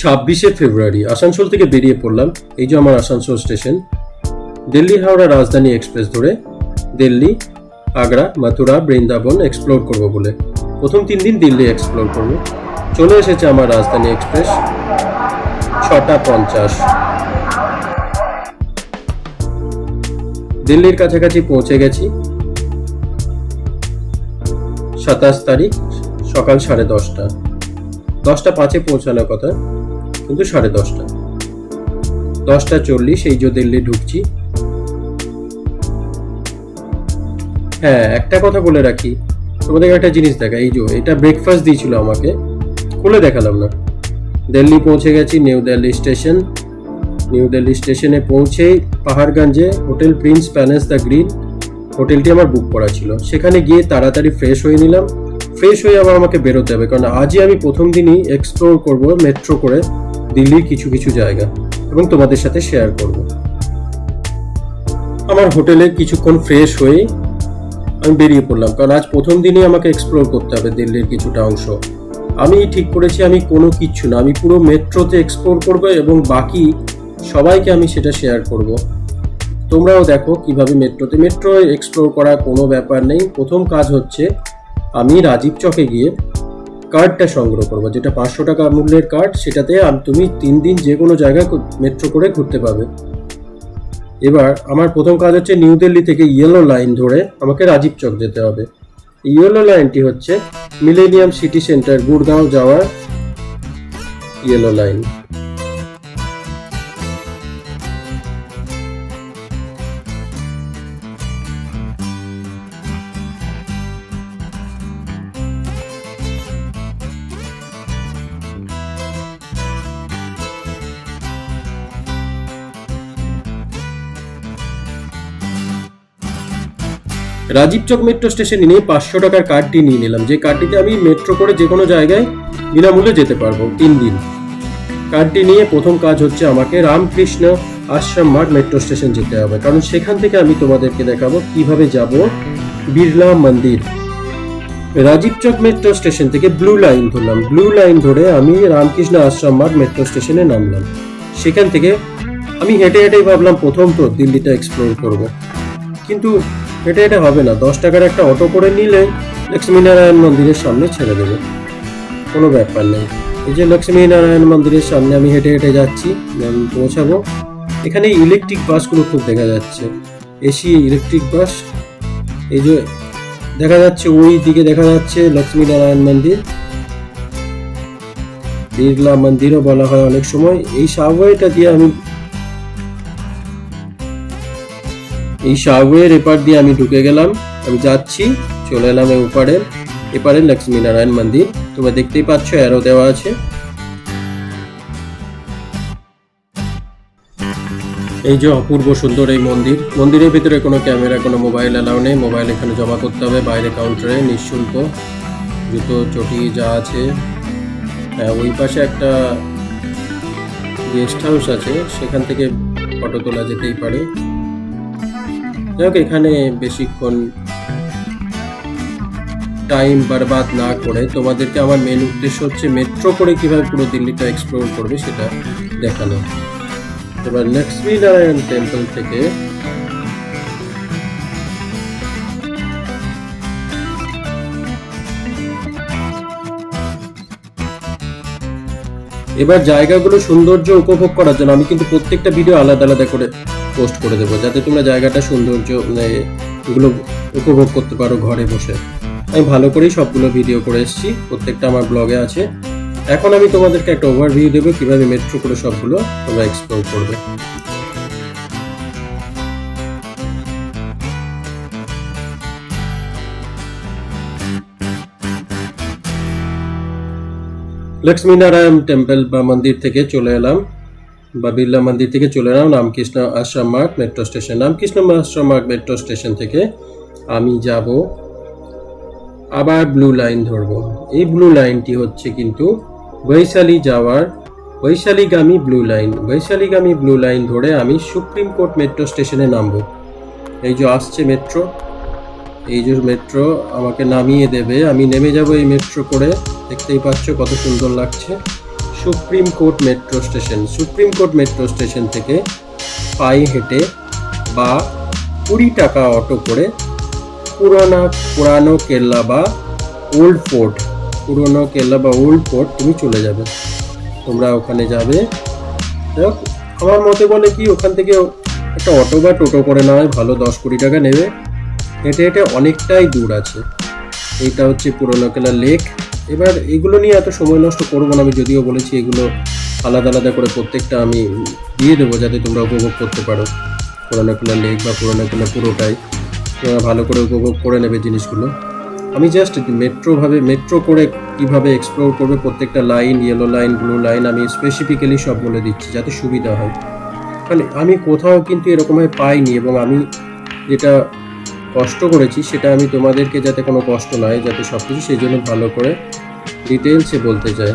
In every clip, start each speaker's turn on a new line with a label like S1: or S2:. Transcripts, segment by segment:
S1: ছাব্বিশে ফেব্রুয়ারি আসানসোল থেকে বেরিয়ে পড়লাম। এই যে আমার আসানসোল স্টেশন। দিল্লি, হাওড়া রাজধানী এক্সপ্রেস ধরে দিল্লি, আগ্রা, মথুরা, বৃন্দাবন এক্সপ্লোর করব বলে। প্রথম তিন দিন দিল্লি এক্সপ্লোর করব। চলে এসেছে আমার রাজধানী এক্সপ্রেস। ছটা পঞ্চাশ। দিল্লির কাছাকাছি পৌঁছে গেছি। সাতাশ তারিখ সকাল সাড়ে দশটা। দশটা পাঁচে পৌঁছানোর কথা। কিন্তু সাড়ে দশটা। দশটা চল্লিশ, এই যে ঢুকছি। হ্যাঁ একটা কথা বলে রাখি। তোমাদের একটা জিনিস দেখা, এই যে এটা ব্রেকফাস্ট দিয়েছিল আমাকে। খুলে দেখালাম না। দিল্লি পৌঁছে গেছি, New Delhi station. New Delhi স্টেশনে পৌঁছেই পাহাড়গঞ্জে, hotel Prince Palace, the Green হোটেলটি আমার বুক করা ছিল। সেখানে গিয়ে তাড়াতাড়ি ফ্রেশ হয়ে নিলাম। ফ্রেশ হয়ে আবার আমাকে বেরোতে হবে, কারণ আজই আমি প্রথম দিনই এক্সপ্লোর করব মেট্রো করে। দিল্লির কিছু কিছু জায়গা এবং তোমাদের সাথে শেয়ার করব। আমার হোটেলে কিছুক্ষণ ফ্রেশ হয়ে আমি বেরিয়ে পড়লাম, কারণ আজ প্রথম দিনই আমাকে এক্সপ্লোর করতে হবে দিল্লির কিছুটা অংশ। আমি ঠিক করেছি, আমি কোনো কিচ্ছু না, আমি পুরো মেট্রোতে এক্সপ্লোর করব এবং বাকি সবাইকে আমি সেটা শেয়ার করব। তোমরাও দেখো কীভাবে মেট্রোতে মেট্রো এক্সপ্লোর করা কোনো ব্যাপার নেই। প্রথম কাজ হচ্ছে, আমি রাজীব চকে গিয়ে কার্ডটা সংগ্রহ করব। যেটা পাঁচশো টাকা মূল্যের কার্ড সেটাতে তুমি তিন দিন যে কোনো জায়গায় মেট্রো করে ঘুরতে পাবে এবার আমার প্রথম কাজ হচ্ছে নিউ দিল্লি থেকে ইয়েলো লাইন ধরে আমাকে রাজীব চক যেতে হবে। ইয়েলো লাইনটি হচ্ছে মিলেনিয়াম সিটি সেন্টার গুড়গাঁও যাওয়ার yellow line Rajiv Chowk metro স্টেশনে নিয়ে পাঁচশো টাকার কার্ডটি নিয়ে নিলাম। যে কার্ডটিতে আমি মেট্রো করে যে কোনো জায়গায় বিনামূল্যে যেতে পারব তিন দিন। কার্ডটি নিয়ে প্রথম কাজ হচ্ছে আমাকে রামকৃষ্ণ আশ্রম মাঠ মেট্রো স্টেশন যেতে হবে। কারণ সেখান থেকে আমি তোমাদেরকে দেখাবো কীভাবে যাব বিড়লা মন্দির। রাজীব চক মেট্রো স্টেশন থেকে ব্লু লাইন ধরলাম। ব্লু লাইন ধরে আমি রামকৃষ্ণ আশ্রম মাঠ মেট্রো স্টেশনে নামলাম। সেখান থেকে আমি হেঁটে হেঁটেই ভাবলাম প্রথম তো দিল্লিটা এক্সপ্লোর করব। কিন্তু হেঁটে হেঁটে হবে না। দশ টাকার একটা অটো করে নিলে লক্ষ্মীনারায়ণ মন্দিরের সামনে ছেড়ে দেবে। কোনো ব্যাপার নেই। এই যে লক্ষ্মীনারায়ণ মন্দিরের সামনে আমি হেঁটে হেঁটে যাচ্ছি, আমি পৌঁছাবো। এখানে ইলেকট্রিক বাসগুলো খুব দেখা যাচ্ছে। AC electric bus. এই যে দেখা যাচ্ছে, ওই দিকে দেখা যাচ্ছে লক্ষ্মীনারায়ণ মন্দির। বিড়লা মন্দিরও বলা হয় অনেক সময়। এই সাবওয়েটা দিয়ে আমি এই সাবওয়ের এপার দিয়ে আমি ঢুকে গেলাম, আমি যাচ্ছি, চলে এলাম এই ওপারে, এপারে লক্ষ্মীনারায়ণ মন্দির, তোমরা দেখতেই পাচ্ছ অ্যারো দেওয়া আছে। এই যে অপূর্ব সুন্দর এই মন্দির, মন্দিরের ভিতরে কোনো ক্যামেরা, কোনো মোবাইল অ্যালাউ নেই, মোবাইল এখানে জমা করতে হবে, বাইরে কাউন্টারে নিঃশুল্ক, জুতো, চটি যা আছে। হ্যাঁ ওই পাশে একটা গেস্ট হাউস আছে, সেখান থেকে ফটো তোলা যেতেই পারে। যাই হোক এখানে বেশিক্ষণ টাইম বরবাদ না করে তোমাদেরকে আমার মেন উদ্দেশ্য হচ্ছে মেট্রো করে কীভাবে পুরো দিল্লিটা এক্সপ্লোর করবে সেটা দেখানো। এবার লক্ষ্মী নারায়ণ টেম্পল থেকে এবার জায়গাগুলো সৌন্দর্য উপভোগ করার জন্য আমি কিন্তু প্রত্যেকটা ভিডিও আলাদা আলাদা করে পোস্ট করে দেবো, যাতে তোমরা জায়গাটা সৌন্দর্য মানে এগুলো উপভোগ করতে পারো ঘরে বসে। আমি ভালো করেই সবগুলো ভিডিও করে এসেছি, প্রত্যেকটা আমার ব্লগে আছে। এখন আমি তোমাদেরকে একটা ওভারভিউ দেবো, কীভাবে মেট্রো করে সবগুলো তোমরা এক্সপ্লোর করবে। লক্ষ্মীনারায়ণ টেম্পল বা মন্দির থেকে চলে এলাম। বা বিড়লা মন্দির থেকে চলে এলাম রামকৃষ্ণ আশ্রম মার্গ মেট্রো স্টেশন রামকৃষ্ণ আশ্রম মার্গ মেট্রো স্টেশন থেকে আমি যাব আবার ব্লু লাইন ধরবো। এই ব্লু লাইনটি হচ্ছে কিন্তু বৈশালী যাওয়ার বৈশালীগামী ব্লু লাইন বৈশালীগামী ব্লু লাইন ধরে আমি সুপ্রিম কোর্ট মেট্রো স্টেশনে নামবো। এই যে আসছে মেট্রো এই যে মেট্রো আমাকে নামিয়ে দেবে। আমি নেমে যাব এই মেট্রো করে। দেখতেই পাচ্ছ কত সুন্দর লাগছে। Supreme Court metro station. Supreme Court metro station থেকে পায়ে হেঁটে বা কুড়ি টাকা অটো করে পুরানা, পুরানো কেল্লা বা ওল্ড ফোর্ট, পুরনো কেল্লা বা ওল্ড ফোর্ট তুমি চলে যাবে। তোমরা ওখানে যাবে। আমার মতে বলে কি, ওখান থেকে একটা অটো বা টোটো করে নেওয়া ভালো দশ কুড়ি টাকা নেবে। হেঁটে হেঁটে অনেকটাই দূর আছে। এইটা হচ্ছে পুরনো কেলা লেক। এবার এগুলো নিয়ে এত সময় নষ্ট করব না, আমি যদিও বলেছি এগুলো আলাদা আলাদা করে প্রত্যেকটা আমি দিয়ে দেবো যাতে তোমরা উপভোগ করতে পারো। পুরনো কেলা লেক বা পুরনো কেলা পুরোটাই, তোমরা ভালো করে উপভোগ করে নেবে জিনিসগুলো। আমি জাস্ট মেট্রোভাবে মেট্রো করে কীভাবে এক্সপ্লোর করবে প্রত্যেকটা line yellow line blue line আমি স্পেসিফিক্যালি সব বলে দিচ্ছি যাতে সুবিধা হয়। কারণ আমি কোথাও কিন্তু এরকমভাবে পাইনি এবং আমি যেটা কষ্ট করেছি, সেটা আমি তোমাদেরকে যাতে কোনো কষ্ট নয় যাতে সব কিছু সেই জন্য ভালো করে ডিটেলসে বলতে চাই।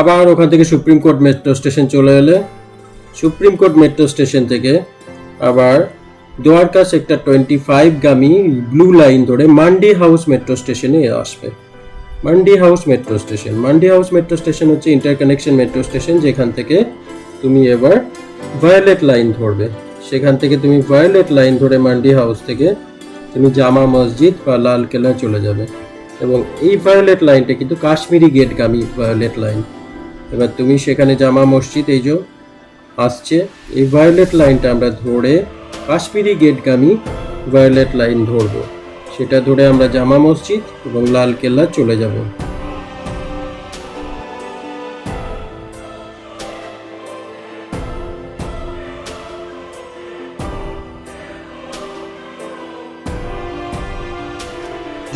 S1: আবার ওখান থেকে সুপ্রিম কোর্ট মেট্রো স্টেশন চলে এলে, সুপ্রিম কোর্ট মেট্রো স্টেশন থেকে আবার দ্বারকা সেক্টর টোয়েন্টি ফাইভ গামী ব্লু লাইন ধরে মান্ডি হাউস মেট্রো স্টেশনে আসবে। Mandi house metro station Mandi house metro station হচ্ছে ইন্টারকানেকশন মেট্রো স্টেশন যেখান থেকে তুমি এবার ভায়োলেট লাইন ধরবে। সেখান থেকে তুমি ভায়োলেট লাইন ধরে মান্ডি হাউস থেকে তুমি জামা মসজিদ বা লাল কেলা চলে যাবে। এবং এই ভায়োলেট লাইনটা কিন্তু কাশ্মীরি গেটগামী ভায়োলেট লাইন এবার তুমি সেখানে জামা মসজিদ, এই যে আসছে, এই ভায়োলেট লাইনটা আমরা ধরে কাশ্মীরি গেটগামী ভায়োলেট লাইন ধরবো। সেটা ধরে আমরা জামা মসজিদ এবং লাল কেল্লা চলে যাব।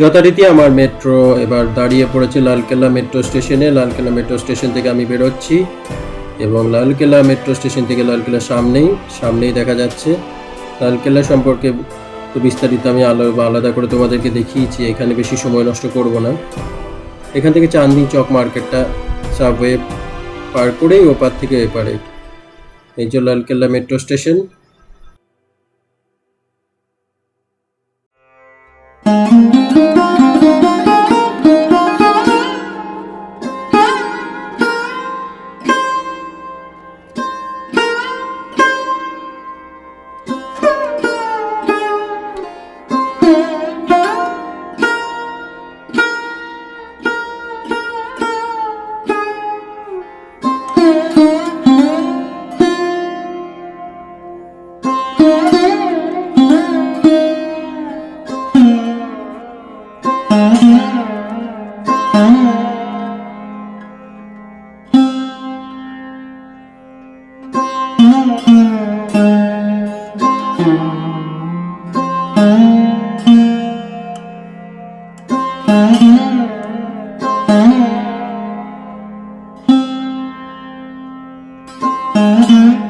S1: যথারীতি আমার মেট্রো এবার দাঁড়িয়ে পড়েছে লালকেল্লা মেট্রো স্টেশনে লালকেল্লা মেট্রো স্টেশন থেকে আমি বেরোচ্ছি এবং লালকেল্লা মেট্রো স্টেশন থেকে লালকেল্লা সামনেই সামনেই দেখা যাচ্ছে। লালকেল্লা সম্পর্কে তো বিস্তারিত আমি আলো আলাদা করে তোমাদেরকে দেখিয়েছি, এখানে বেশি সময় নষ্ট করব না। এখান থেকে চাঁদনি চক মার্কেটটা সাবওয়ে পার করেই ওপার থেকে এপারে। এই যে লালকেল্লা মেট্রো স্টেশন Müzik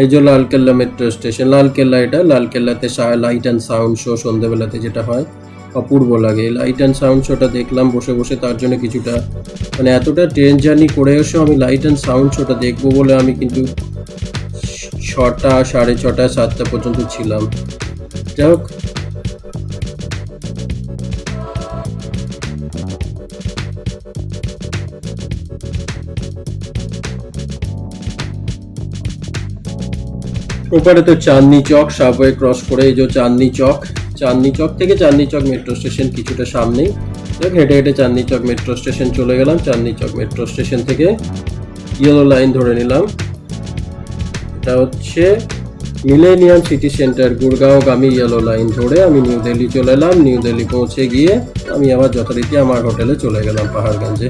S1: এই যে লালকেল্লা মেট্রো স্টেশন লালকেল্লা এটা, লালকেল্লাতে লাইট অ্যান্ড সাউন্ড শো সন্ধ্যেবেলাতে যেটা হয়, অপূর্ব লাগে। লাইট অ্যান্ড সাউন্ড শোটা দেখলাম, বসে বসে তার জন্য কিছুটা মানে এতটা ট্রেন জার্নি করে এসেও আমি লাইট অ্যান্ড সাউন্ড শোটা দেখব বলে আমি কিন্তু ছটা, সাড়ে ছটা, সাতটা পর্যন্ত ছিলাম। যাই হোক ওপারে তো চাঁদনি চক সাবওয়ে ক্রস করে এই যে চাঁদনি চক চাঁদনি চক থেকে চাঁদনি চক মেট্রো স্টেশন কিছুটা সামনেই। দেখ, হেঁটে হেঁটে চাঁদনি চক মেট্রো স্টেশন চলে গেলাম। চাঁদনি চক মেট্রো স্টেশন থেকে ইয়েলো লাইন ধরে নিলাম। এটা হচ্ছে মিলেনিয়াম সিটি সেন্টার গুরগাঁওগামী ইয়েলো লাইন ধরে আমি নিউ দিল্লি চলে এলাম। নিউ দিল্লি পৌঁছে গিয়ে আমি আবার যথারীতি আমার হোটেলে চলে গেলাম পাহাড়গঞ্জে।